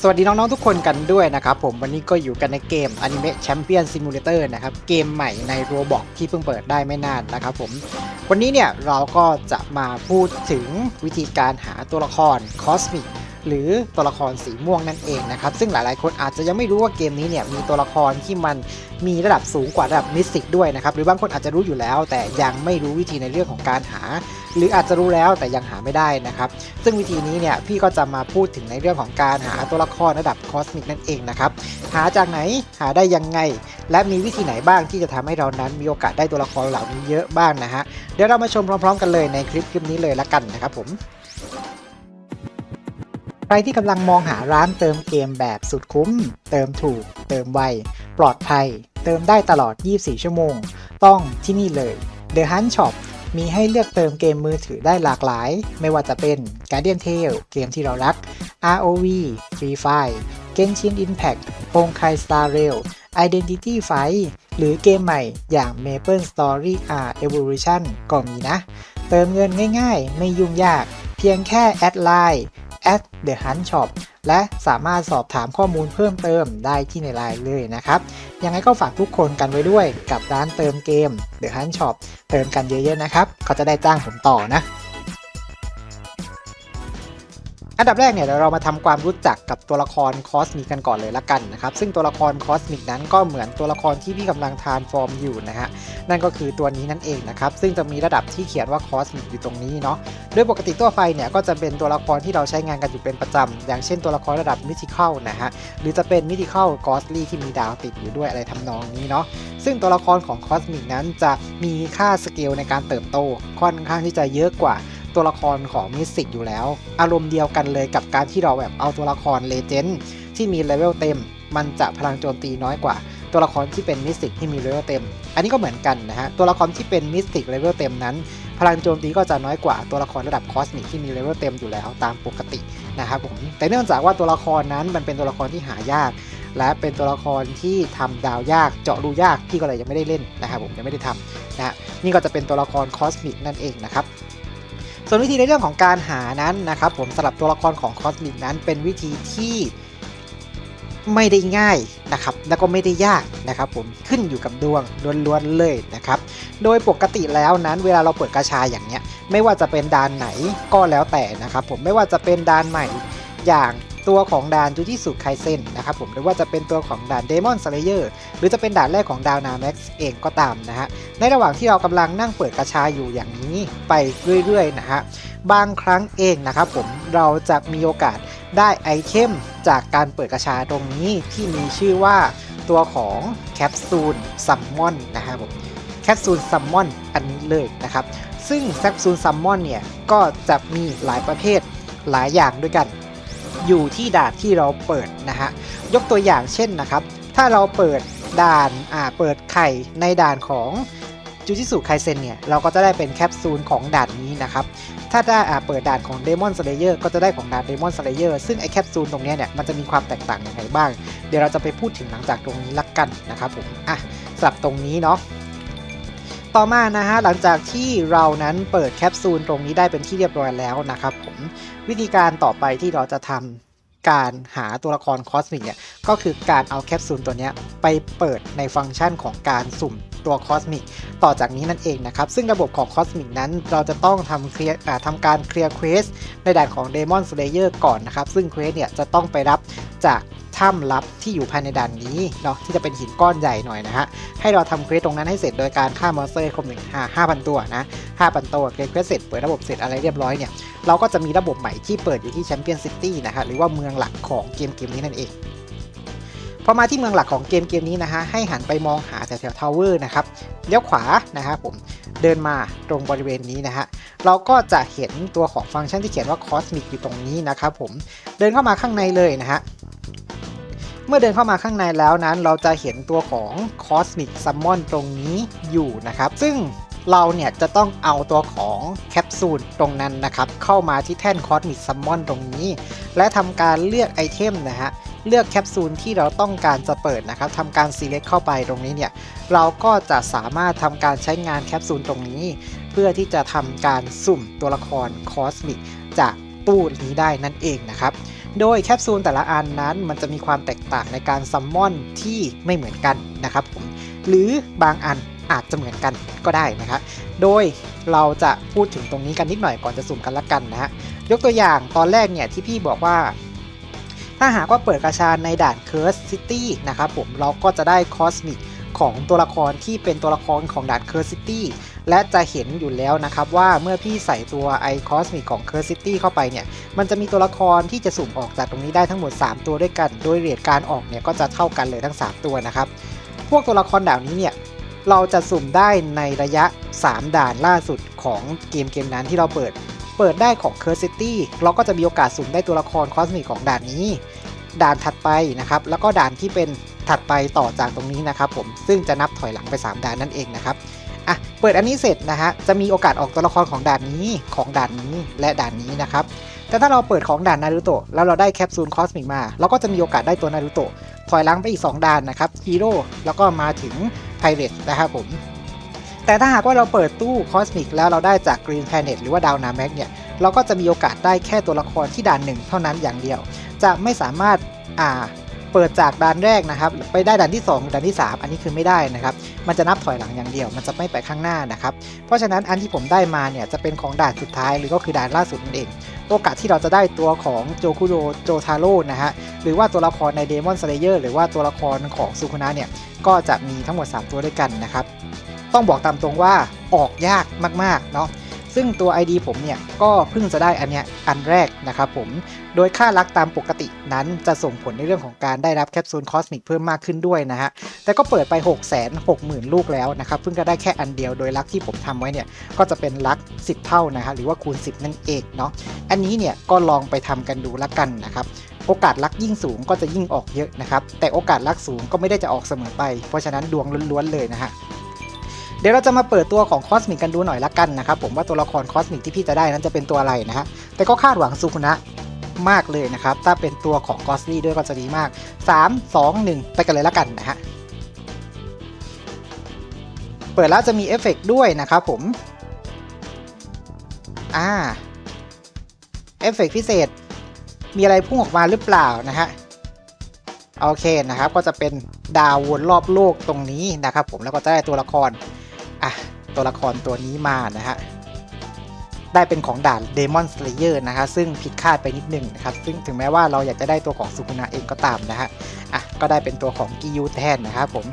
สวัสดีน้องๆทุกคนกันด้วยนะครับผมวันนี้ก็อยู่กันในเกม Anime Champion Simulator นะครับเกมใหม่ใน Roblox ที่เพิ่งเปิดได้ไม่นานนะครับผมวันนี้เนี่ยเราก็จะมาพูดถึงวิธีการหาตัวละคร Cosmic หรือตัวละครสีม่วงนั่นเองนะครับซึ่งหลายๆ คนอาจจะยังไม่รู้ว่าเกมนี้เนี่ยมีตัวละครที่มันมีระดับสูงกว่าระดับมิสติกด้วยนะครับหรือบางคนอาจจะรู้อยู่แล้ว แต่ยังไม่รู้วิธีในเรื่องของการหา หรืออาจจะรู้แล้วแต่ยังหาไม่ได้นะครับซึ่งวิธีนี้เนี่ยพี่ก็จะมาพูดถึงในเรื่องของการหาตัวละครระดับคอสมิกนั่นเองนะครับหาจากไหนหาได้ยังไง และมีวิธีไหนบ้างที่จะทำให้เรานั้นมีโอกาสได้ตัวละครเหล่านี้เยอะบ้างนะฮะเดี๋ยวเรามาชมพร้อม ๆ กันเลยในคลิปคลิปนี้เลยละกันนะครับผม รที่กำลังมองหาร้านเติมเกมแบบสุดคุ้ม เติมถูก เติมไว ปลอดภัย เติมได้ตลอด 24 ชั่วโมง ต้องที่นี่เลย The Hunt Shop มีให้เลือกเติมเกมมือถือได้หลากหลาย ไม่ว่าจะเป็น Guardian Tale เกมที่เรารัก ROV Free Fire Genshin Impact โ o ง k a i Star Rail Identity Fight หรือเกมใหม่อย่าง Maple Story R Evolution ก็มีนะ เติมเงินง่ายๆ ไม่ยุ่งยาก เพียงแค่แอดไลน์ at the hunt shop และสามารถสอบถามข้อมูลเพิ่มเติมได้ที่ในไลน์เลยนะครับ ยังไงก็ฝากทุกคนกันไว้ด้วยกับร้านเติมเกม The Hunt Shop เติมกันเยอะๆนะครับ เขาจะได้จ้างผมต่อนะ อันดับแรกเนี่ยเดี๋ยวเรามาทำความรู้จักกับตัวละครคอสมิกกันก่อนเลยละกันนะครับซึ่งตัวละครคอสมิกนั้นก็เหมือนตัวละครที่พี่กำลังทานฟอร์มอยู่นะฮะนั่นก็คือตัวนี้นั่นเองนะครับซึ่งจะมีระดับที่เขียนว่าคอสมิกอยู่ตรงนี้เนาะโดยปกติตัวไฟเนี่ยก็จะเป็นตัวละครที่เราใช้งานกันอยู่เป็นประจำอย่างเช่นตัวละครระดับมิติเข้านะฮะหรือจะเป็นมิติเข้ากอสลี่ที่มีดาวติดอยู่ด้วยอะไรทำนองนี้เนาะซึ่งตัวละครของคอสมิกนั้นจะมีค่าสเกลในการเติบโตค่อนข้างที่จะเยอะกว่า ตัวละครของมิสซิกอยู่แล้ว อารมณ์เดียวกันเลยกับการที่เราแบบเอาตัวละครเลเจนด์ที่มีเลเวลเต็ม มันจะพลังโจมตีน้อยกว่า ตัวละครที่เป็นมิสติกที่มีเลเวลเต็ม อันนี้ก็เหมือนกันนะฮะ ตัวละครที่เป็นมิสติกเลเวลเต็มนั้น พลังโจมตีก็จะน้อยกว่าตัวละครระดับคอสมิกที่มีเลเวลเต็มอยู่แล้วตามปกตินะครับผม แต่เนื่องจากว่าตัวละครนั้นมันเป็นตัวละครที่หายาก และเป็นตัวละครที่ทำดาวยากเจาะรูยากพี่ก็เลยยังไม่ได้เล่นนะครับผมยังไม่ได้ทำนะฮะนี่ก็จะเป็นตัวละครคอสมิกนั่นเองนะครับ ส่วนวิธีในเรื่องของการหานั้นนะครับ ผมสำหรับตัวละครของคอสมิกนั้นเป็นวิธีที่ไม่ได้ง่ายนะครับ แล้วก็ไม่ได้ยากนะครับ ผมขึ้นอยู่กับดวงล้วนๆเลยนะครับ โดยปกติแล้วนั้นเวลาเราเปิดกระชายอย่างเนี้ย ไม่ว่าจะเป็นดานไหนก็แล้วแต่นะครับ ผมไม่ว่าจะเป็นดานใหม่อย่าง ตัวของด่านจูจิสุไคเซนนะครับผมหรือว่าจะเป็นตัวของด่านเดมอนสเลเยอร์หรือจะเป็นด่านแรกของดาวนาแม็กซ์เองก็ตามนะฮะในระหว่างที่เรากำลังนั่งเปิดกระชาอยู่อย่างนี้ไปเรื่อยๆนะฮะบางครั้งเองนะครับผมเราจะมีโอกาสได้ไอเทมจากการเปิดกระชาตรงนี้ที่มีชื่อว่าตัวของแคปซูลซัมมอนนะครับผมแคปซูลซัมมอนอันนี้เลยนะครับ ซึ่งแคปซูลซัมมอนเนี่ย ก็จะมีหลายประเภทหลายอย่างด้วยกัน อยู่ที่ด่านที่เราเปิดนะฮะยกตัวอย่างเช่นนะครับ ถ้าเราเปิดด่านอ่าเปิดไข่ในด่านของจูจิสุไคเซนเนี่ยเราก็จะได้เป็นแคปซูลของด่านนี้นะครับ ถ้าได้อ่าเปิดด่านของ Demon Slayer ก็จะได้ของด่าน Demon Slayer ซึ่งไอแคปซูลตรงนี้เนี่ยมันจะมีความแตกต่างยังไงบ้าง เดี๋ยวเราจะไปพูดถึงหลังจากตรงนี้ละกันนะครับผมอะสำหรับตรงนี้เนาะ ต่อมานะฮะหลังจากที่เรานั้นเปิดแคปซูลตรงนี้ได้เป็นที่เรียบร้อยแล้วนะครับผมวิธีการต่อไปที่เราจะทำการหาตัวละครคอสมิกเนี่ยก็คือการเอาแคปซูลตัวนี้ไปเปิดในฟังก์ชันของการสุ่มตัวคอสมิกต่อจากนี้นั่นเองนะครับ ซึ่งระบบของคอสมิกนั้นเราจะต้องทำเคลียร์ทำการเคลียร์เควสในด่านของ Demon Slayer ก่อนนะครับ ซึ่งเควสเนี่ยจะต้องไปรับ จากถ้ำลับที่อยู่ภายในด่านนี้เนาะที่จะเป็นหินก้อนใหญ่หน่อยนะฮะให้เราทำเควสตรงนั้นให้เสร็จโดยการฆ่ามอนสเตอร์ครบหนึ่งห้าห้าพันตัวนะห้าพันตัวเคลียร์เควสเสร็จเปิดระบบเสร็จอะไรเรียบร้อยเนี่ยเราก็จะมีระบบใหม่ที่เปิดอยู่ที่แชมเปี้ยนซิตี้นะฮะหรือว่าเมืองหลักของเกมเกมนี้นั่นเองพอมาที่เมืองหลักของเกมเกมนี้นะฮะให้หันไปมองหาแถวแถวทาวเวอร์นะครับเลี้ยวขวานะฮะผมเดินมาตรงบริเวณนี้นะฮะเราก็จะเห็นตัวของฟังก์ชันที่เขียนว่า Cosmic อยู่ตรงนี้นะครับผมเดินเข้ามาข้างในเลยนะฮะ มื่อเดินเข้ามาข้างในแล้วนั้น เราจะเห็นตัวของ Cosmic Summon ตรงนี้อยู่นะครับ ซึ่งเราเนี่ยจะต้องเอาตัวของแคปซูลตรงนั้นนะครับ เข้ามาที่แท่น Cosmic Summon ตรงนี้ และทำการเลือกไอเทมนะฮะ เลือกแคปซูลที่เราต้องการจะเปิดนะครับทำการ select เข้าไปตรงนี้เนี่ย เราก็จะสามารถทำการใช้งานแคปซูลตรงนี้ เพื่อที่จะทำการสุ่มตัวละครคอสมิกจากตู้นี้ได้นั่นเองนะครับ โดยแคปซูลแต่ละอันนั้นมันจะมีความแตกต่างในการซัมมอนที่ไม่เหมือนกันนะครับผมหรือบางอันอาจจะเหมือนกันก็ได้นะครับโดยเราจะพูดถึงตรงนี้กันนิดหน่อยก่อนจะสุ่มกันละกันนะฮะยกตัวอย่างตอนแรกเนี่ยที่พี่บอกว่า ถ้าหากว่าเปิดกระชาในด่าน Curse City นะครับผมเราก็จะได้คอสมิก ของตัวละครที่เป็นตัวละครของด่าน Curse City และจะเห็นอยู่แล้วนะครับว่าเมื่อพี่ใส่ตัวไอคอสมิกของ Curse City เข้าไปเนี่ย มันจะมีตัวละครที่จะสุ่มออกจากตรงนี้ได้ทั้งหมด 3 ตัวด้วยกัน โดยเรทการออกเนี่ยก็จะเท่ากันเลยทั้ง 3 ตัวนะครับ พวกตัวละครด่านนี้เนี่ยเราจะสุ่มได้ในระยะ 3 ด่านล่าสุดของเกมเกมนั้นที่เราเปิด เปิดได้ของ Curse City เราก็จะมีโอกาสสุ่มได้ตัวละครคอสมิกของด่านนี้ ด่านถัดไปนะครับ แล้วก็ด่านที่เป็น ถัดไปต่อจากตรงนี้นะครับผมซึ่งจะนับถอยหลังไป 3ด่านนั่นเองนะครับอะเปิดอันนี้เสร็จนะฮะจะมีโอกาสออกตัวละครของด่านนี้ของด่านนี้และด่านนี้นะครับแต่ถ้าเราเปิดของด่านนารูโตะแล้วเราได้แคปซูลคอสมิกมาเราก็จะมีโอกาสได้ตัวนารูโตะถอยหลังไปอีก 2ด่านนะครับฮีโร่แล้วก็มาถึงไพเรตนะครับผมแต่ถ้าหากว่าเราเปิดตู้คอสมิกแล้วเราได้จาก Green Planet หรือว่าดาวนาแม็กเนี่ยเราก็จะมีโอกาสได้แค่ตัวละครที่ด่านหนึ่งเท่านั้นอย่างเดียว จะไม่สามารถอ่า เปิดจากด่านแรกนะครับ ไปได้ด่านที่ 2ด่านที่ 3 อันนี้คือไม่ได้นะครับ มันจะนับถอยหลังอย่างเดียว มันจะไม่ไปข้างหน้านะครับ เพราะฉะนั้นอันที่ผมได้มาเนี่ยจะเป็นของด่านสุดท้ายหรือก็คือด่านล่าสุดนั่นเอง โอกาสที่เราจะได้ตัวของโจคุโรโจทาโร่นะฮะ หรือว่าตัวละครใน Demon Slayer หรือว่าตัวละครของซูคุนะเนี่ย ก็จะมีทั้งหมด 3 ตัวด้วยกันนะครับ ต้องบอกตามตรงว่าออกยากมากๆเนาะ ซึ่งตัว ID ผมเนี่ยก็เพิ่งจะได้อันเนี้ยอันแรกนะครับผม โดยค่ารักตามปกตินั้นจะส่งผลในเรื่องของการได้รับแคปซูลคอสมิกเพิ่มมากขึ้นด้วยนะฮะ แต่ก็เปิดไป 6 6 0 0 0 0 ลูกแล้วนะครับ เพิ่งจะได้แค่อันเดียว โดยรักที่ผมทำไว้เนี่ยก็จะเป็นรัก 10 เท่านะฮะหรือว่าคูณ 10 นั่นเองเนาะ อันนี้เนี่ยก็ลองไปทำกันดูละกันนะครับโอกาสลักยิ่งสูงก็จะยิ่งออกเยอะนะครับ แต่โอกาสลักสูงก็ไม่ได้จะออกเสมอไป เพราะฉะนั้นดวงล้วนๆเลยนะฮะ เดี๋ยวเราจะมาเปิดตัวของคอสมิกกันดูหน่อยละกันนะครับผมว่าตัวละครคอสมิกที่พี่จะได้นั้นจะเป็นตัวอะไรนะฮะแต่ก็คาดหวังซูคุนะมากเลยนะครับ ถ้าเป็นตัวของกอสลี่ด้วยก็จะดีมาก 3 2 1 ไปกันเลยละกันนะฮะเปิดแล้วจะมีเอฟเฟกต์ด้วยนะครับผมอ่าเอฟเฟกต์พิเศษ มีอะไรพุ่งออกมาหรือเปล่านะฮะโอเคนะครับก็จะเป็นดาววนรอบโลกตรงนี้นะครับผมแล้วก็จะได้ตัวละคร อะตัวละครตัวนี้มานะฮะได้เป็นของด่าน Demon Slayer นะคะ ซึ่งผิดคาดไปนิดนึงนะครับ ซึ่งถึงแม้ว่าเราอยากจะได้ตัวของสุกุนะเองก็ตามนะฮะ อะ ก็ได้เป็นตัวของกิยูแทนนะครับผม